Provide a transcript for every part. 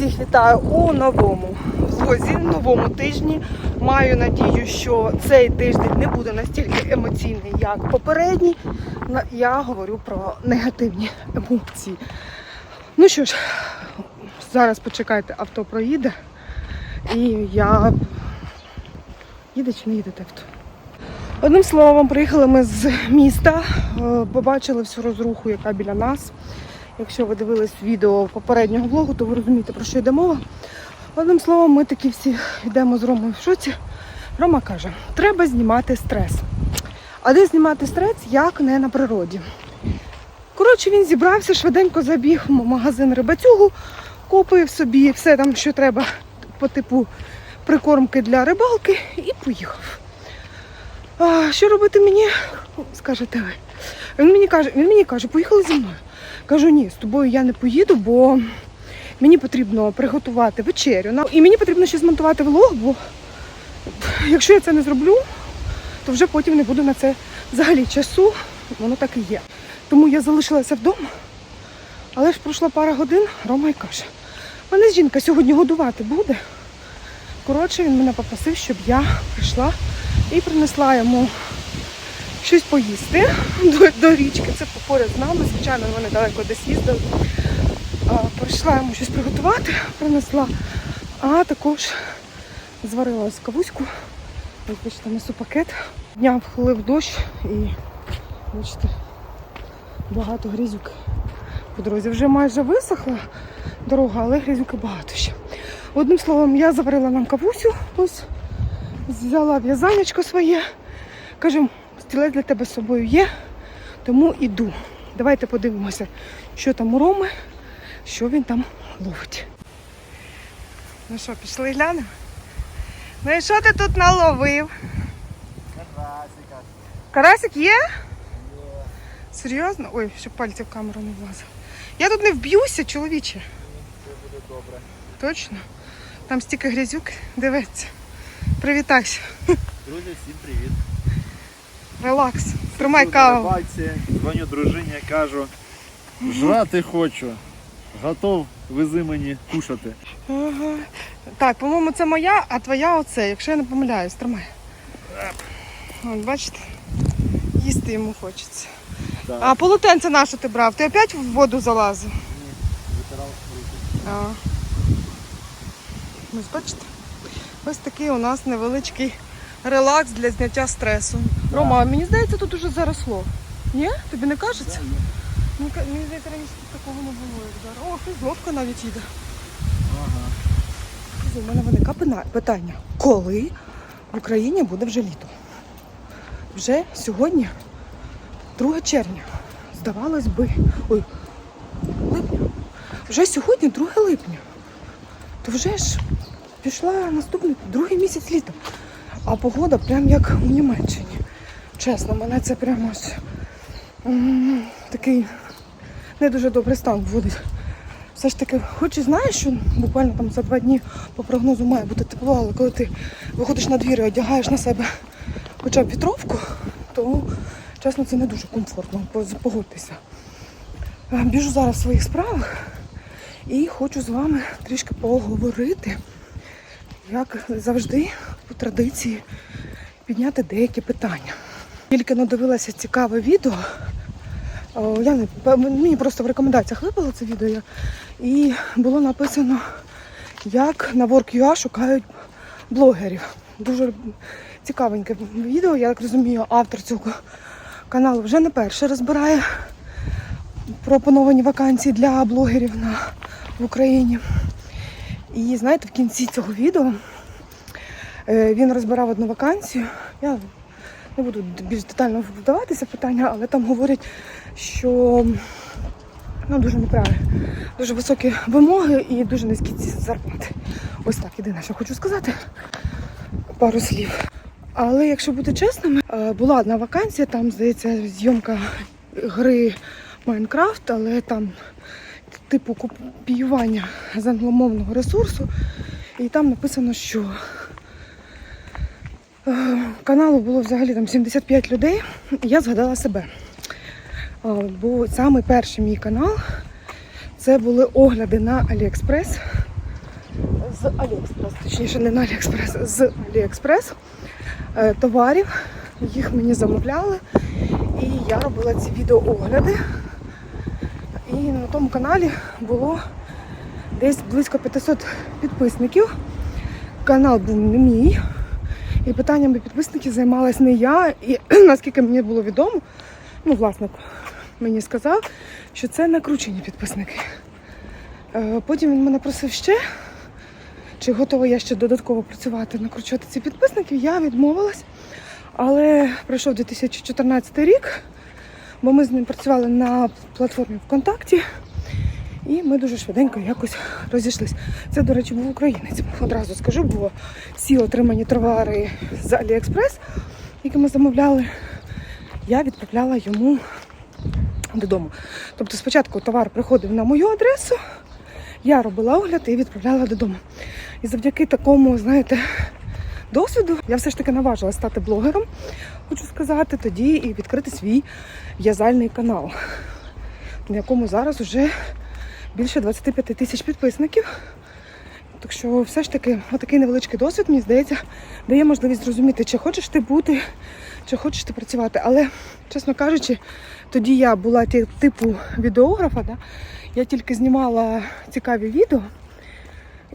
всіх вітаю у новому влозі, новому тижні. Маю надію, що цей тиждень не буде настільки емоційний, як попередній. Я говорю про негативні емоції. Ну що ж, зараз почекайте, авто проїде. І я. Їде чи не їде авто? Одним словом, приїхали ми з міста, е, побачили всю розруху, яка біля нас. Якщо ви дивились відео попереднього влогу, то ви розумієте, про що йде мова. Одним словом, ми такі всі йдемо з Ромою в шоці. Рома каже, треба знімати стрес. А де знімати стрес, як не на природі. Коротше, він зібрався, швиденько забіг в магазин рибацюгу, купив собі все там, що треба по типу прикормки для рибалки, і поїхав. А, що робити мені? Скажете ви. Він мені каже, він мені каже, поїхали зі мною. Кажу, ні, з тобою я не поїду, бо мені потрібно приготувати вечерю. І мені потрібно ще змонтувати влог, бо якщо я це не зроблю, то вже потім не буду на це взагалі часу. Воно так і є. Тому я залишилася вдома, але ж пройшла пара годин, Рома й каже, мене жінка сьогодні годувати буде. Коротше, він мене попросив, щоб я прийшла і принесла йому щось поїсти до, до річки. Це поряд з нами. Звичайно, вони далеко десь їздили. Прийшла йому щось приготувати, принесла. А також зварила ось кавуську. Ось, бачите, несу пакет. Дня вхилив дощ і бачите, багато грізюки по дорозі. Вже майже висохла дорога, але грізюки багато ще. Одним словом, я заварила нам кавусю, ось взяла в'язанечко своє. Кажу, стілець для тебе з собою є, тому іду. Давайте подивимося, що там у Роми, що він там ловить. Ну що, пішли глянемо? Ну і що ти тут наловив? Карасика. Карасик є? Серйозно? Ой, щоб пальці в камеру не влазив. Я тут не вб'юся, чоловіче. Все буде добре. Точно? Там стільки грязюк, дивиться. Привітайся. Друзі, всім привіт. Релакс. Тримай каву. дзвоню дружині, кажу, жрати хочу. Готов, вези мені кушати. Ага. Так, по-моєму, це моя, а твоя оце, якщо я не помиляюсь, тримай. От, бачите? Їсти йому хочеться. Так. А полотенце наше ти брав? Ти опять в воду залазив? Ні, Витирав руки. А. Ось бачите? Ось такий у нас невеличкий релакс для зняття стресу. Рома, а мені здається, тут уже заросло. Ні? Тобі не кажеться? Мені ка- Мені здається, раніше тут такого не було, як зараз. О, фізловка навіть їде. Ага. У мене виникає пина- питання. Коли в Україні буде вже літо? Вже сьогодні 2 червня. Здавалось би. Ой, липня. Вже сьогодні 2 липня. То вже ж пішла наступний другий місяць літа. А погода прям як у Німеччині. Чесно, мене це прямо ось такий не дуже добрий стан вводить. Все ж таки, хоч і знаєш, що буквально там за два дні по прогнозу має бути тепло, але коли ти виходиш на двір і одягаєш на себе хоча б вітровку, то чесно це не дуже комфортно, погодьтеся. Е, Біжу зараз в своїх справах і хочу з вами трішки поговорити, як завжди, по традиції, підняти деякі питання. Тільки надивилася цікаве відео. Я не мені просто в рекомендаціях випало це відео, і було написано, як на Work.ua шукають блогерів. Дуже цікавеньке відео. Я так розумію, автор цього каналу вже не перше розбирає пропоновані вакансії для блогерів на, в Україні. І знаєте, в кінці цього відео е, він розбирав одну вакансію. Я не буду більш детально вдаватися питання, але там говорять, що ну, дуже неправильно, дуже високі вимоги і дуже низькі ці зарплати. Ось так, єдине, що хочу сказати. Пару слів. Але якщо бути чесними, е, була одна вакансія, там, здається, зйомка гри Майнкрафт, але там типу копіювання з англомовного ресурсу. І там написано, що каналу було взагалі там 75 людей. Я згадала себе. Бо саме перший мій канал це були огляди на Аліекспрес. з Аліекспрес, точніше не на Аліекспрес, з Аліекспрес е, товарів. Їх мені замовляли. І я робила ці відеоогляди. І на тому каналі було десь близько 500 підписників. Канал був не мій. І питаннями підписників займалась не я. І наскільки мені було відомо, ну, власник мені сказав, що це накручені підписники. Е, Потім він мене просив ще, чи готова я ще додатково працювати, накручувати ці підписників. Я відмовилась. Але пройшов 2014 рік, бо ми з ним працювали на платформі ВКонтакті. І ми дуже швиденько якось розійшлись. Це, до речі, був українець. Одразу скажу, бо всі отримані товари з Аліекспрес, які ми замовляли, я відправляла йому додому. Тобто спочатку товар приходив на мою адресу, я робила огляд і відправляла додому. І завдяки такому, знаєте, досвіду я все ж таки наважилася стати блогером, хочу сказати, тоді і відкрити свій в'язальний канал, на якому зараз вже більше 25 тисяч підписників. Так що все ж таки отакий невеличкий досвід, мені здається, дає можливість зрозуміти, чи хочеш ти бути, чи хочеш ти працювати. Але, чесно кажучи, тоді я була типу відеографа, да? я тільки знімала цікаві відео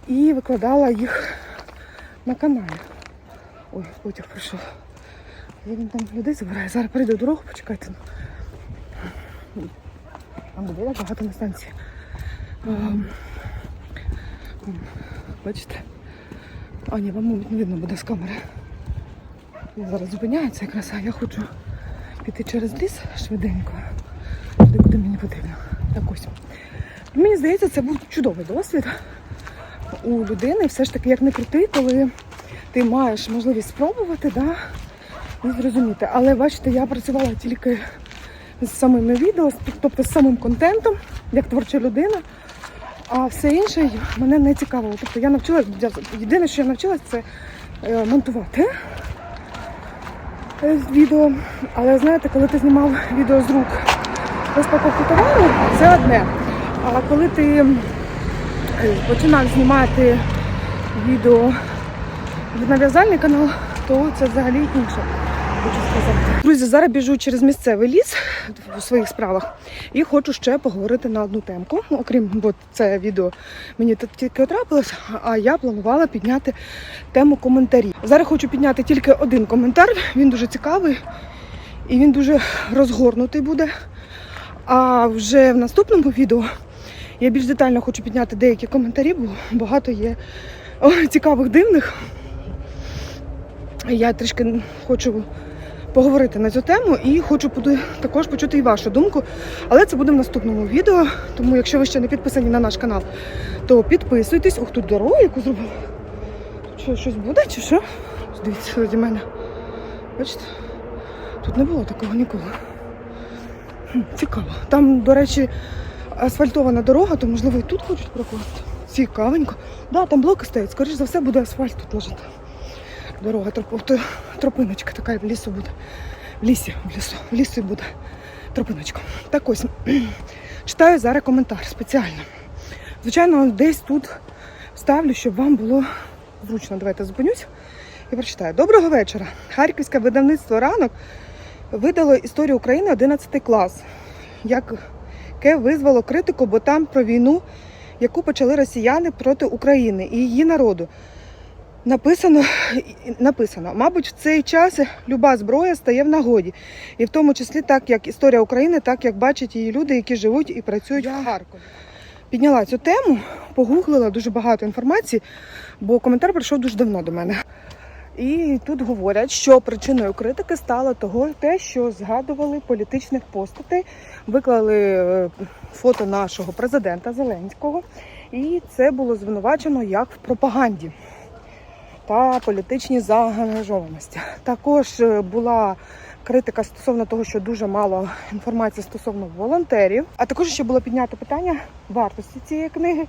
і викладала їх на каналі. Ой, потяг прийшов. Він там людей забирає. Зараз прийде дорогу, почекайте. Там так багато на станції. Ем, Бачите? А, ні, вам мабуть, не видно буде з камери. Я зараз зупиняється якраз, а я хочу піти через ліс швиденько, туди, куди мені потрібно. Так ось. Мені здається, це був чудовий досвід у людини. Все ж таки, як не крути, коли ти маєш можливість спробувати, да, і зрозуміти. Але бачите, я працювала тільки з самими відео, тобто з самим контентом, як творча людина. А все інше мене не цікавило. Тобто я навчилась, єдине, що я навчилась, це е, монтувати е, відео. Але знаєте, коли ти знімав відео з рук розпаковку товару, це одне. А коли ти починав знімати відео на в'язальний канал, то це взагалі інше. Хочу сказати. Друзі, зараз біжу через місцевий ліс у своїх справах і хочу ще поговорити на одну темку. Окрім, бо це відео мені тільки трапилось, а я планувала підняти тему коментарів. Зараз хочу підняти тільки один коментар. Він дуже цікавий і він дуже розгорнутий буде. А вже в наступному відео я більш детально хочу підняти деякі коментарі, бо багато є цікавих дивних. Я трішки хочу поговорити на цю тему і хочу також почути і вашу думку. Але це буде в наступному відео. Тому, якщо ви ще не підписані на наш канал, то підписуйтесь. Ух, тут дорогу яку зробили. Що, щось буде чи що? Дивіться, раді мене. Бачите? Тут не було такого ніколи. Цікаво. Там, до речі, асфальтована дорога, то можливо і тут хочуть прокласти. Цікавенько. Да, там блоки стоять, скоріш за все буде асфальт тут лежати. Дорога, троп, то- тропиночка така в лісу буде. В лісі, в лісу, в лісі буде тропиночка. Так ось, читаю зараз коментар спеціально. Звичайно, десь тут ставлю, щоб вам було зручно. Давайте зупинюсь і прочитаю. Доброго вечора. Харківське видавництво ранок видало історію України 11 клас, яке визвало критику, бо там про війну, яку почали росіяни проти України і її народу. Написано, написано, мабуть, в цей час люба зброя стає в нагоді, і в тому числі так як історія України, так як бачать її люди, які живуть і працюють в Харкові. Підняла цю тему, погуглила дуже багато інформації, бо коментар прийшов дуже давно до мене. І тут говорять, що причиною критики стало того, те, що згадували політичних постатей, виклали е, фото нашого президента Зеленського, і це було звинувачено як в пропаганді та політичній заангажованості. Також е, була критика стосовно того, що дуже мало інформації стосовно волонтерів. А також ще було піднято питання вартості цієї книги,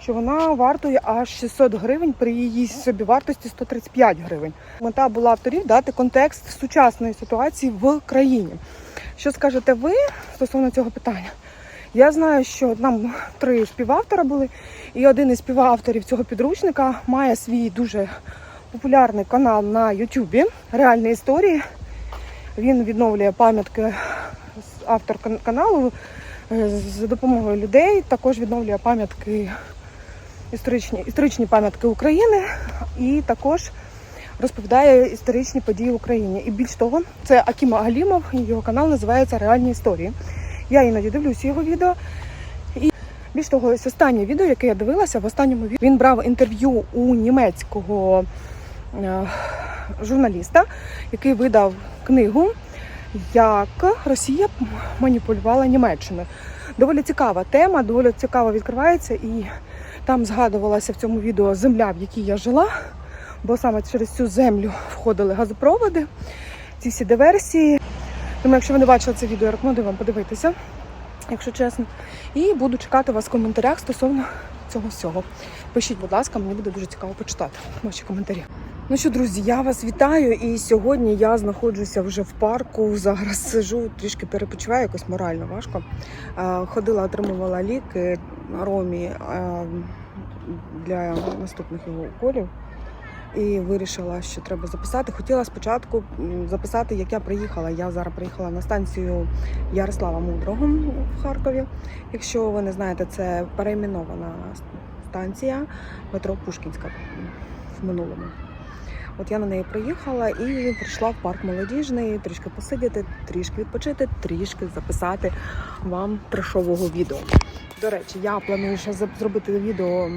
що вона вартує аж 600 гривень при її собівартості 135 гривень. Мета була авторів дати контекст сучасної ситуації в країні. Що скажете ви стосовно цього питання? Я знаю, що там три співавтора були, і один із співавторів цього підручника має свій дуже популярний канал на Ютубі Реальні історії. Він відновлює пам'ятки автор кан- каналу е, за допомогою людей. Також відновлює пам'ятки історичні, історичні пам'ятки України і також розповідає історичні події в Україні. І більш того, це Акіма Галімов, його канал називається Реальні історії. Я іноді дивлюся його відео. І більш того, ось останнє відео, яке я дивилася, в останньому відео він брав інтерв'ю у німецького е, журналіста, який видав книгу Як Росія маніпулювала Німеччиною. Доволі цікава тема, доволі цікаво відкривається, і там згадувалася в цьому відео земля, в якій я жила, бо саме через цю землю входили газопроводи, ці всі диверсії. Тому, якщо ви не бачили це відео, я рекомендую вам подивитися, якщо чесно. І буду чекати вас в коментарях стосовно цього всього. Пишіть, будь ласка, мені буде дуже цікаво почитати ваші коментарі. Ну що, друзі, я вас вітаю. І сьогодні я знаходжуся вже в парку. Зараз сижу, трішки перепочиваю, якось морально важко. Е, Ходила, отримувала ліки Ромі е, для наступних його уколів. І вирішила, що треба записати. Хотіла спочатку записати, як я приїхала. Я зараз приїхала на станцію Ярослава Мудрого в Харкові. Якщо ви не знаєте, це перейменована станція метро Пушкінська в минулому. От я на неї приїхала і прийшла в парк молодіжний, трішки посидіти, трішки відпочити, трішки записати вам трешового відео. До речі, я планую ще зробити відео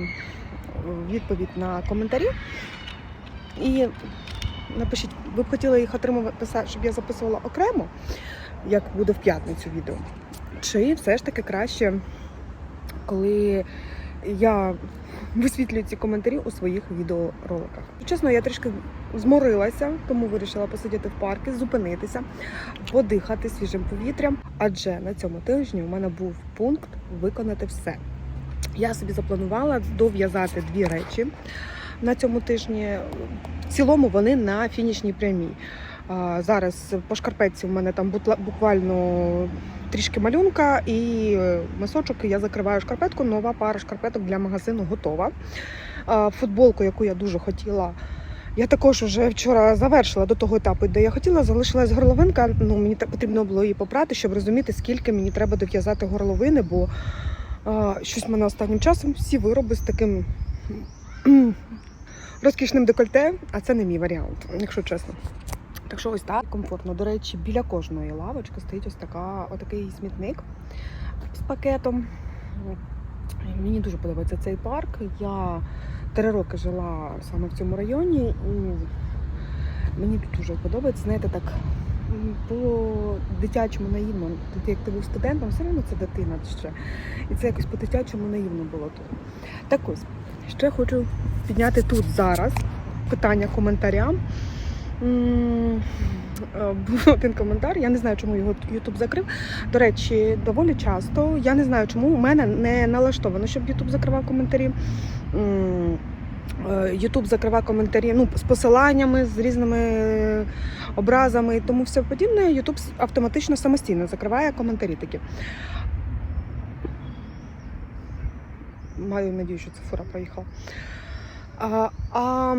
відповідь на коментарі. І напишіть, ви б хотіли їх отримувати, щоб я записувала окремо, як буде в п'ятницю відео. Чи все ж таки краще, коли я висвітлюю ці коментарі у своїх відеороликах. Чесно, я трішки зморилася, тому вирішила посидіти в парку, зупинитися, подихати свіжим повітрям. Адже на цьому тижні у мене був пункт виконати все. Я собі запланувала дов'язати дві речі на цьому тижні. В цілому вони на фінішній прямій. Зараз по шкарпетці у мене там буквально трішки малюнка і е, мисочок. Я закриваю шкарпетку. Нова пара шкарпеток для магазину готова. Футболку, яку я дуже хотіла. Я також вже вчора завершила до того етапу, де я хотіла, залишилась горловинка. Ну мені потрібно було її попрати, щоб розуміти, скільки мені треба дов'язати горловини, бо а, щось в мене останнім часом всі вироби з таким розкішним декольте, а це не мій варіант, якщо чесно. Так що ось так комфортно. До речі, біля кожної лавочки стоїть ось така, отакий смітник з пакетом. Мені дуже подобається цей парк. Я три роки жила саме в цьому районі, і мені тут дуже подобається. Знаєте, так по-дитячому наївно. Ти як ти був студентом, все одно це дитина ще. І це якось по-дитячому наївно було тут. Так ось, ще хочу підняти тут зараз питання коментаря. Е, Був один коментар, я не знаю, чому його Ютуб закрив. До речі, доволі часто. Я не знаю, чому у мене не налаштовано, щоб Ютуб закривав коментарі. Е, Ютуб закриває коментарі ну, з посиланнями, з різними образами і тому все подібне. Ютуб автоматично самостійно закриває коментарі такі. Маю надію, що це фура проїхала. А, а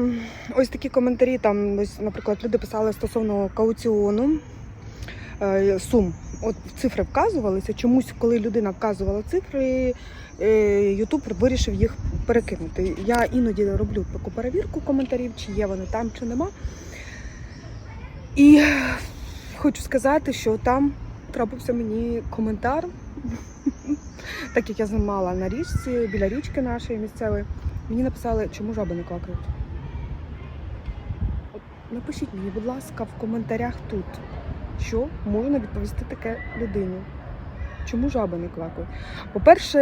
ось такі коментарі, там, ось, наприклад, люди писали стосовно кауціону е, сум. От цифри вказувалися. Чомусь, коли людина вказувала цифри, Ютуб вирішив їх перекинути. Я іноді роблю таку перевірку коментарів, чи є вони там, чи нема. І хочу сказати, що там трапився мені коментар, так як я знімала на річці, біля річки нашої місцевої. Мені написали, чому жаби не квакають. От Напишіть мені, будь ласка, в коментарях тут, що можна відповісти таке людині. Чому жаби не квакають? По-перше,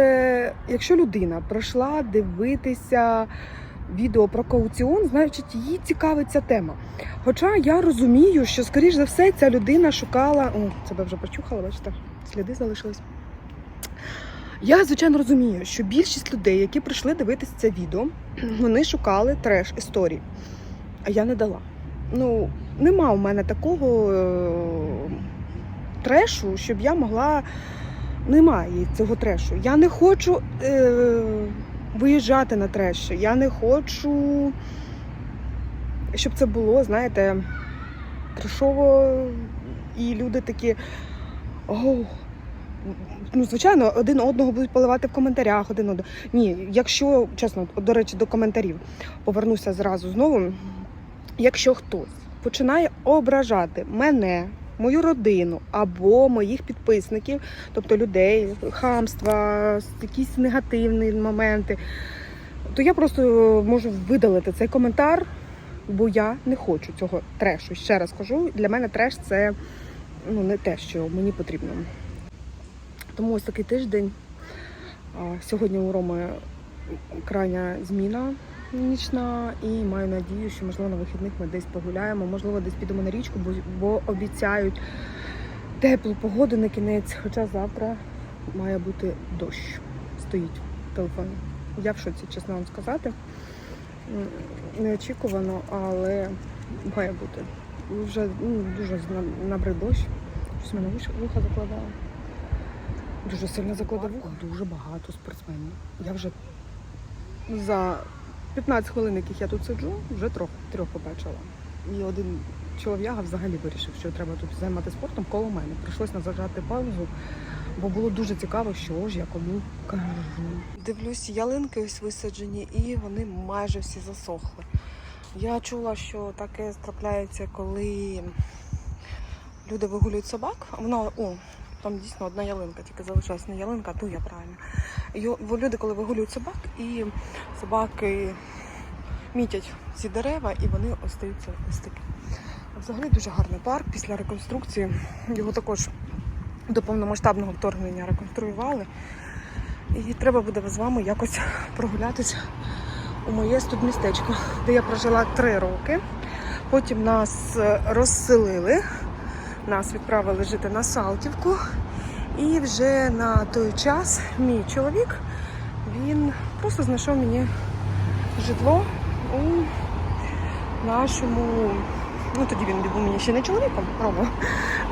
якщо людина прийшла дивитися відео про кауціон, значить її цікавить ця тема. Хоча я розумію, що, скоріш за все, ця людина шукала. О, себе вже почухала, бачите, сліди залишились. Я, звичайно, розумію, що більшість людей, які прийшли дивитися це відео, вони шукали треш історії. А я не дала. Ну, нема у мене такого е- трешу, щоб я могла немає цього трешу. Я не хочу е, виїжджати на треш. Я не хочу, щоб це було, знаєте, трешово, і люди такі. О, ну, звичайно, один одного будуть поливати в коментарях, один одного. Ні, якщо, чесно, до речі, до коментарів повернуся зразу знову. Якщо хтось починає ображати мене, мою родину або моїх підписників, тобто людей, хамства, якісь негативні моменти, то я просто можу видалити цей коментар, бо я не хочу цього трешу. Ще раз кажу, для мене треш це ну, не те, що мені потрібно. Тому ось такий тиждень. Сьогодні у Роми крайня зміна нічна, і маю надію, що можливо на вихідних ми десь погуляємо, можливо, десь підемо на річку, бо, бо обіцяють теплу погоду на кінець. Хоча завтра має бути дощ. Стоїть в телефоні. Я в шоці, чесно вам сказати. Неочікувано, але має бути. Вже ну, дуже набрид дощ. Щось мене вуха закладає. Дуже сильно закладає вуха. Дуже багато спортсменів. Я вже за 15 хвилин, яких я тут сиджу, вже трьох, трьох побачила. І один чолов'яга взагалі вирішив, що треба тут займатися спортом коло мене. Прийшлось назажати паузу, бо було дуже цікаво, що ж я кому кажу. Дивлюсь, ялинки ось висаджені, і вони майже всі засохли. Я чула, що таке трапляється, коли люди вигулюють собак. а Воно, о, там дійсно одна ялинка, тільки залишилась не ялинка, а туя правильно. Йо- бо Люди, коли вигулюють собак, і собаки мітять ці дерева, і вони остаються ось такі. Взагалі дуже гарний парк після реконструкції. Його також до повномасштабного вторгнення реконструювали. І треба буде з вами якось прогулятися у моє студмістечко, де я прожила три роки. Потім нас е, розселили, нас відправили жити на Салтівку. І вже на той час мій чоловік він просто знайшов мені житло у нашому. Ну тоді він був мені ще не чоловіком, Рома,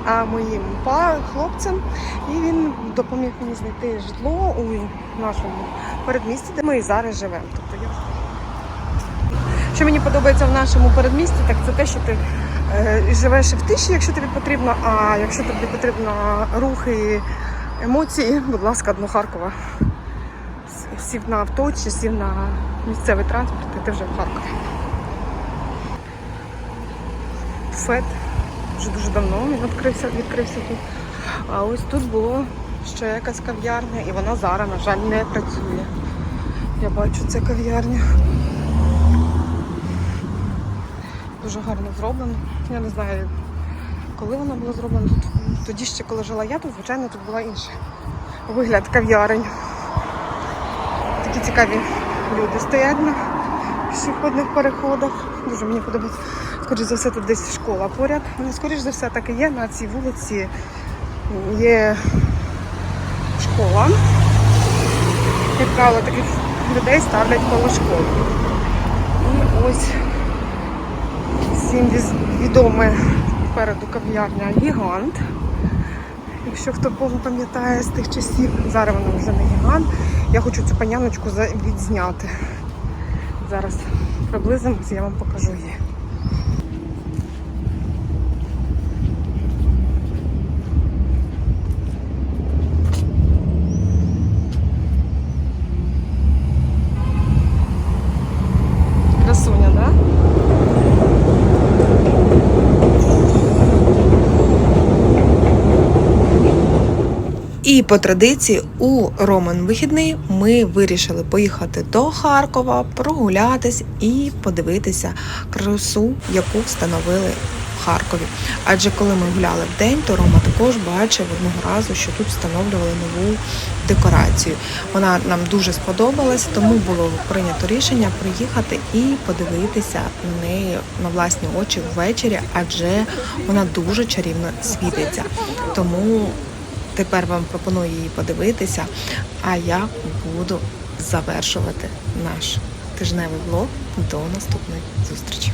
а моїм па хлопцем. І він допоміг мені знайти житло у нашому передмісті, де ми зараз живемо. Тобто я що мені подобається в нашому передмісті, так це те, що ти е, живеш і в тиші, якщо тобі потрібно, а якщо тобі потрібно рух і емоції, будь ласка, до Харкова. Сів на авто чи сів на місцевий транспорт, і ти вже в Харкові. Фет. Вже дуже давно він відкрився, відкрився тут. А ось тут було ще якась кав'ярня, і вона зараз, на жаль, не працює. Я бачу це кав'ярня. Дуже гарно зроблено. Я не знаю, коли вона була зроблена. Тут, тоді ще, коли жила я, тут, звичайно, тут була інша вигляд кав'ярень. Такі цікаві люди стоять на пішохідних переходах. Дуже мені подобається. Скоріше за все, тут десь школа поряд. Ну, скоріше за все, так і є. На цій вулиці є школа. Як правило, таких людей ставлять коло школи. І ось всім відоме попереду кав'ярня Гігант. Якщо хто пам'ятає з тих часів, зараз вона вже не гігант. Я хочу цю паняночку відзняти. Зараз приблизимось, я вам покажу її. Красуня, да? І по традиції у Роман вихідний ми вирішили поїхати до Харкова, прогулятись і подивитися красу, яку встановили в Харкові. Адже коли ми гуляли в день, то Рома також бачив одного разу, що тут встановлювали нову декорацію. Вона нам дуже сподобалась, тому було прийнято рішення приїхати і подивитися на неї на власні очі ввечері, адже вона дуже чарівно світиться. Тому Тепер вам пропоную її подивитися, а я буду завершувати наш тижневий влог. До наступної зустрічі.